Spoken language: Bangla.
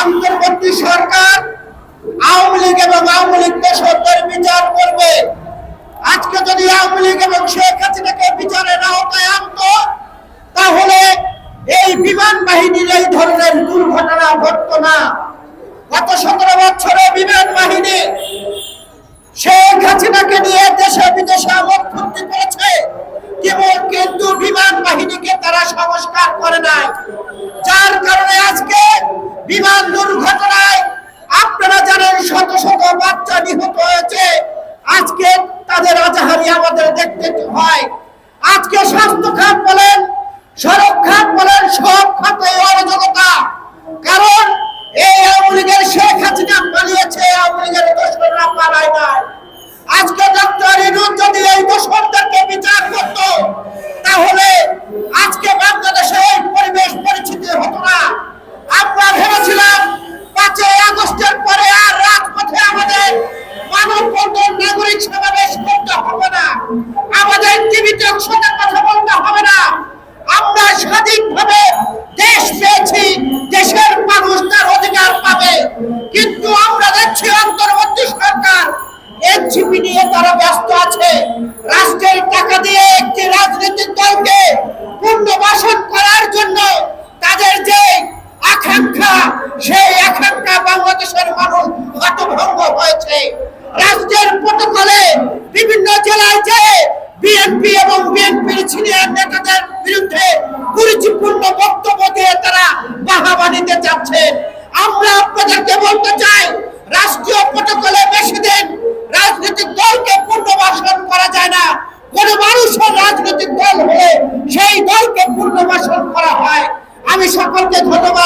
অন্তর্বর্তী সরকার আওয়ামী লীগ এবং আওয়ামী লীগ দেশের বিচার করবে। আজকে যদি আওয়ামী লীগ এবং শেখ হাসিনাকে বিচারের আওতায় আনতো, তাহলে এই বিমান বাহিনীর এই ধরনের দুর্ঘটনা ঘটতো না। গত সতেরো বছরে বিমান বাহিনী শেখ হাসিনাকে নিয়ে দেশে বিদেশে ফুর্তি করেছে। কেবল কিন্তু বিমান বাহিনীকে তারা সংস্কার করে নাই যার কারণে আজকে বিমান দুর্ঘটনায় আপনারা জানেন শত শত বাচ্চা নিহত হয়েছে। আজকে তাদের আজাহারি আমাদের দেখতে হয়। আজকে স্বাস্থ্য খাত বলেন সড়ক খাত বলেন সব খাতে অরাজকতা কারণ এই আওয়ামী লীগের শেখ হাসিনা পালিয়েছে আওয়ামী লীগের দোষরা পালায় নাই আজকে ডক্টর ইনুজ যদি এই দোষরদেরকে বিচার করত তাহলে আজকে বাংলাদেশে এই পরিবেশ পরিস্থিতি হতো না আমরা ভেবেছিলাম পাঁচই আগস্টের পরে আর রাজপথে আমাদের মানব বন্ধন নাগরিক সমাবেশ করতে হবে না আমাদের টিভিতে সাথে কথা বলতে হবে না আমরা স্বাধীনভাবে দেশ পেয়েছি দেশের মানুষ তার অধিকার পাবে কিন্তু আমরা দেখছি অন্তর্বর্তী সরকার এনসিপি নিয়ে তারা ব্যস্ত আছে রাষ্ট্রের টাকা দিয়ে একটি রাজনৈতিক দলকে পুনর্বাসন করার জন্য তাদের যে আকাঙ্ক্ষা সেই আকাঙ্ক্ষা বাংলাদেশের মানুষ হতভঙ্গ হয়েছে। রাষ্ট্রের প্রটোকলে বিভিন্ন জেলায় যে বিএনপি এবং বিএনপির সিনিয়র নেতাদের বিরুদ্ধে কুরুচিপূর্ণ বক্তব্য দিয়ে তারা বাহাবা নিতে চাচ্ছে। আমরা আপনাদেরকে বলতে চাই, রাষ্ট্রীয় প্রটোকলে বেশি দিন রাজনৈতিক দলকে পুনর্বাসন করা যায় না। কোন মানুষের রাজনৈতিক দল হলে সেই দলকে পুনর্বাসন করা হয়। আমি সকলকে ধন্যবাদ